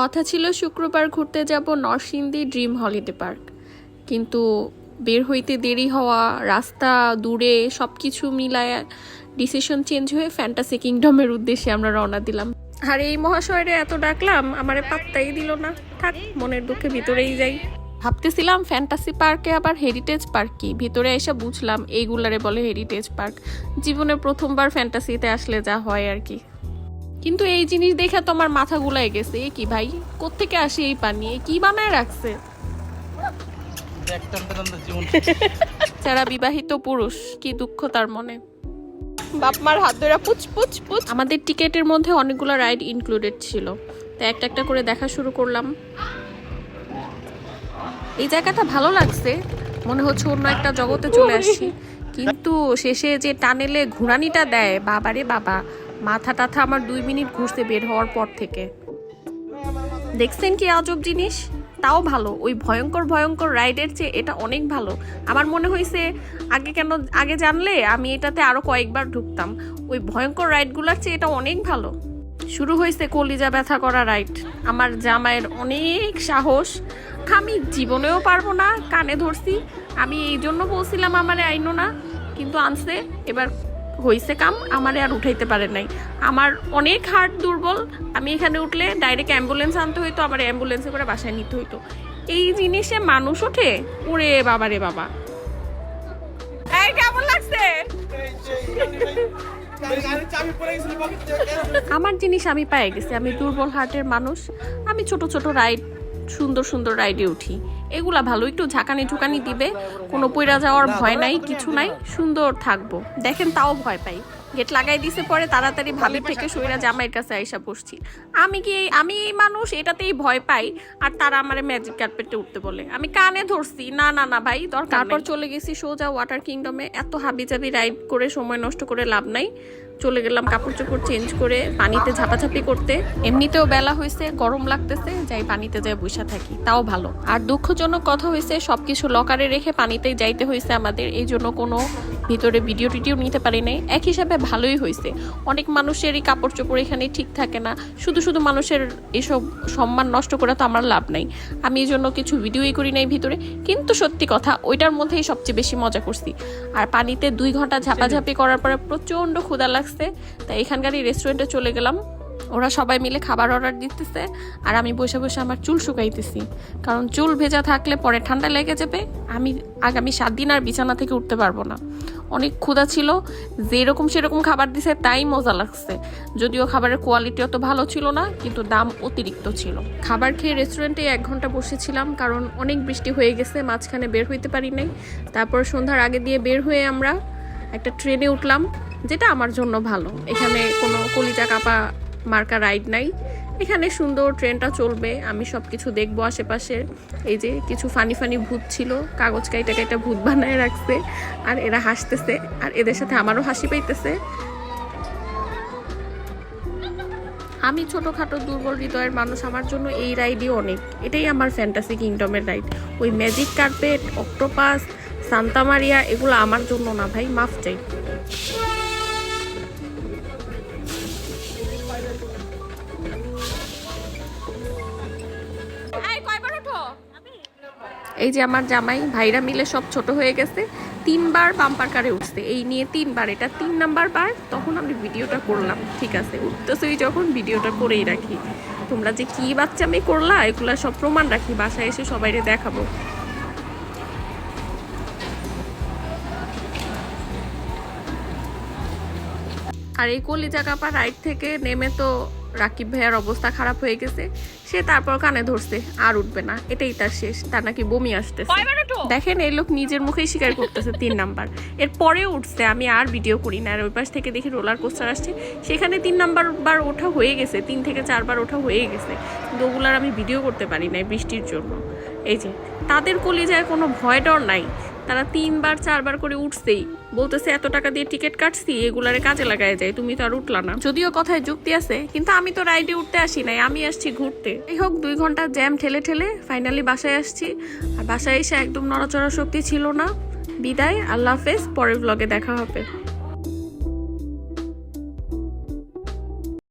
কথা ছিল শুক্রবার ঘুরতে যাব নরসিংদী ড্রিম হলিডে পার্ক। কিন্তু বের হইতে দেরি হওয়া, রাস্তা দূরে সব কিছু মিলায় ডিসিশন চেঞ্জ হয়ে ফ্যান্টাসি কিংডমের উদ্দেশ্যে আমরা রওনা দিলাম। আর এই মহাশয়রে এত ডাকলাম, আমারে পাত্তাই দিল না। থাক, মনের দুঃখে ভিতরেই যাই। ভাবতেছিলাম ফ্যান্টাসি পার্কে আবার হেরিটেজ পার্ক কি? ভিতরে এসে বুঝলাম, এইগুলারে বলে হেরিটেজ পার্ক জীবনে প্রথমবার ফ্যান্টাসিতে আসলে যা হয় আর কি। কিন্তু এই জিনিস দেখে তো আমার মাথা গুলাই গেছে। এ কি ভাই? কোত্থেকে আসে এই পানি? এ কি বানায় রাখছে? তো যারা বিবাহিত পুরুষ, কি দুঃখ তার মনে। বাপমার হাত ধরে পুচ পুচ পুচ। আমাদের টিকেটের মধ্যে অনেকগুলো রাইড ইনক্লুডেড ছিল। তাই একটা একটা করে দেখা শুরু করলাম। এই জায়গাটা ভালো লাগছে। মনে হচ্ছে অন্য একটা জগতে চলে আসছি। কিন্তু শেষে যে টানেলে ঘুরানিটা দেয়, বাবারে বাবা। মাথা টাথা আমার দুই মিনিট ঘুরতে বের হওয়ার পর থেকে। দেখছেন কি আজব জিনিস? তাও ভালো। ওই ভয়ঙ্কর ভয়ঙ্কর রাইডের চেয়ে এটা অনেক ভালো। আমার মনে হয়েছে, আগে কেন, আগে জানলে আমি এটাতে আরও কয়েকবার ঢুকতাম। ওই ভয়ঙ্কর রাইডগুলোর চেয়ে এটা অনেক ভালো। শুরু হয়েছে কলিজা ব্যথা করা রাইড। আমার জামাইয়ের অনেক সাহস। আমি জীবনেও পারব না, কানে ধরছি। আমি এই জন্য বলছিলাম আমার আইনো না। কিন্তু আনছে, এবার হয়েছে কাম, আমারে আর উঠাইতে পারে নাই। আমার অনেক হার্ট দুর্বল, আমি এখানে উঠলে ডাইরেক্ট অ্যাম্বুলেন্স আনতে হইতো, আবার অ্যাম্বুলেন্সে করে বাসায় নিতে হইতো। এই জিনিসে মানুষ ওঠে? ওরে বাবা রে বাবা। কেমন লাগছে? আমার জিনিস আমি পেয়ে গেছি, আমি দুর্বল হার্টের মানুষ, আমি ছোট ছোট রাইড, সুন্দর সুন্দর রাইডে উঠি। এগুলা ভালো, একটু ঝাঁকানি ঝুঁকানি দিবে। কোনো পইরা যাওয়ার ভয় নাই, কিছু নাই, সুন্দর থাকব। দেখেন তাও ভয় পাই। গেট লাগাই দিছে পরে তাড়াতাড়ি ভাবি থেকে সইরা জামাইয়ের কাছে আইসা বসছি। আমি কি আমি এই মানুষ, এটাতেই ভয় পাই, আর তারা আমার ম্যাজিক কার্পেটে উঠতে বলে। আমি কানে ধরছি, না না না, ভাই তারপর চলে গেছি সোজা ওয়াটার কিংডমে এত হাবি জাবি রাইড করে সময় নষ্ট করে লাভ নাই। চলে গেলাম কাপড় চোপড় চেঞ্জ করে পানিতে ঝাপাঝাপি করতে। এমনিতেও বেলা হয়েছে, গরম লাগতেছে, যাই পানিতে যাই বসে থাকি, তাও ভালো। আর দুঃখজনক কথা হয়েছে, সবকিছু লকারে রেখে পানিতে যাইতে হয়েছে আমাদের এই জন্য কোনো ভিতরে ভিডিও টিডিও নিতে পারি নাই। এক হিসাবে ভালোই হয়েছে অনেক মানুষেরই কাপড় চোপড় এখানে ঠিক থাকে না। শুধু শুধু মানুষের এসব সম্মান নষ্ট করে তো আমার লাভ নাই। আমি এই জন্য কিছু ভিডিওই করি নাই ভিতরে। কিন্তু সত্যি কথা, ওইটার মধ্যেই সবচেয়ে বেশি মজা করছি। আর পানিতে দুই ঘণ্টা ঝাপাঝাপি করার পরে প্রচণ্ড ক্ষুধা লাগছে। তাই এখানকারই রেস্টুরেন্টে চলে গেলাম। ওরা সবাই মিলে খাবার অর্ডার দিতেছে। আর আমি বসে বসে আমার চুল শুকাইতেছি। কারণ চুল ভেজা থাকলে পরে ঠান্ডা লেগে যাবে। আমি আগামী সাত দিন আর বিছানা থেকে উঠতে পারব না। অনেক ক্ষুধা ছিল, যেরকম সেরকম খাবার দিছে, তাই মজা লাগছে। যদিও খাবারের কোয়ালিটি অত ভালো ছিল না, কিন্তু দাম অতিরিক্ত ছিল। খাবার খেয়ে রেস্টুরেন্টে এক ঘণ্টা বসেছিলাম, কারণ অনেক বৃষ্টি হয়ে গেছে, মাঝখানে বের হইতে পারি নাই। তারপর সন্ধ্যার আগে দিয়ে বের হয়ে আমরা একটা ট্রেনে উঠলাম, যেটা আমার জন্য ভালো। এখানে কোনো কলিজা কাপা মার্কা রাইড নাই। এখানে সুন্দর ট্রেনটা চলবে, আমি সব কিছু দেখব আশেপাশে এই যে কিছু ফানি ফানি ভূত ছিল, কাগজ কাইটা কাইটা ভূত বানায় রাখছে, আর এরা হাসতেছে, আর এদের সাথে আমারও হাসি পাইতেছে। আমি ছোটোখাটো দুর্বল হৃদয়ের মানুষ, আমার জন্য এই রাইডই অনেক। এটাই আমার ফ্যান্টাসি কিংডমের রাইড। ওই magic carpet octopus Santa Maria এগুলো আমার জন্য না ভাই, মাফ চাই। এই যে আমার জামাই, ভাইরা মিলে সব ছোট হয়ে গেছে। তিনবার বাম্পার কারে উঠছে। এই নিয়ে তিনবার, এটা তিন নাম্বার বার, তখন আমি ভিডিওটা করলাম। ঠিক আছে উঠতেছই যখন, ভিডিওটা করেই রাখি। তোমরা যে কী বাচ্চা আমি করলা, এগুলা সব প্রমাণ রাখি। বাসায় এসে সবাইরে দেখাবো। আর এই কলিজা কাপা রাইড থেকে নেমে তো রাকিব ভাইয়ার অবস্থা খারাপ হয়ে গেছে। সে তারপর কানে ধরছে আর উঠবে না। এটাই তার শেষ। তার নাকি বমি আসতেছে। দেখেন এই লোক নিজের মুখেই স্বীকার করতেছে তিন নাম্বার। এর পরেও উঠছে আমি আর ভিডিও করি না। আর ওই পাশ থেকে দেখি রোলার কোস্টার আসছে। সেখানে তিন নাম্বার বার ওঠা হয়ে গেছে। তিন থেকে চারবার ওঠা হয়ে গেছে। কিন্তু ওগুলার আমি ভিডিও করতে পারি না বৃষ্টির জন্য। এই যে তাদের কলিজায় কোনো ভয় ডর নাই। তারা তিনবার, চারবার করে উঠছেই। বলতেছে, এত টাকা দিয়ে টিকিট কাটছি, এগুলারে কাজে লাগায় যায়, তুমি তো আর উঠলা না। যদিও কথায় যুক্তি আছে, কিন্তু আমি তো রাইডে উঠতে আসি নাই, আমি আসছি ঘুরতে। এই হোক, দুই ঘণ্টা জ্যাম ঠেলে ঠেলে ফাইনালি বাসায় আসছি। আর বাসায় এসে একদম নড়াচড়া শক্তি ছিল না। বিদায়, আল্লাহ হাফেজ, পরের ব্লগে দেখা হবে।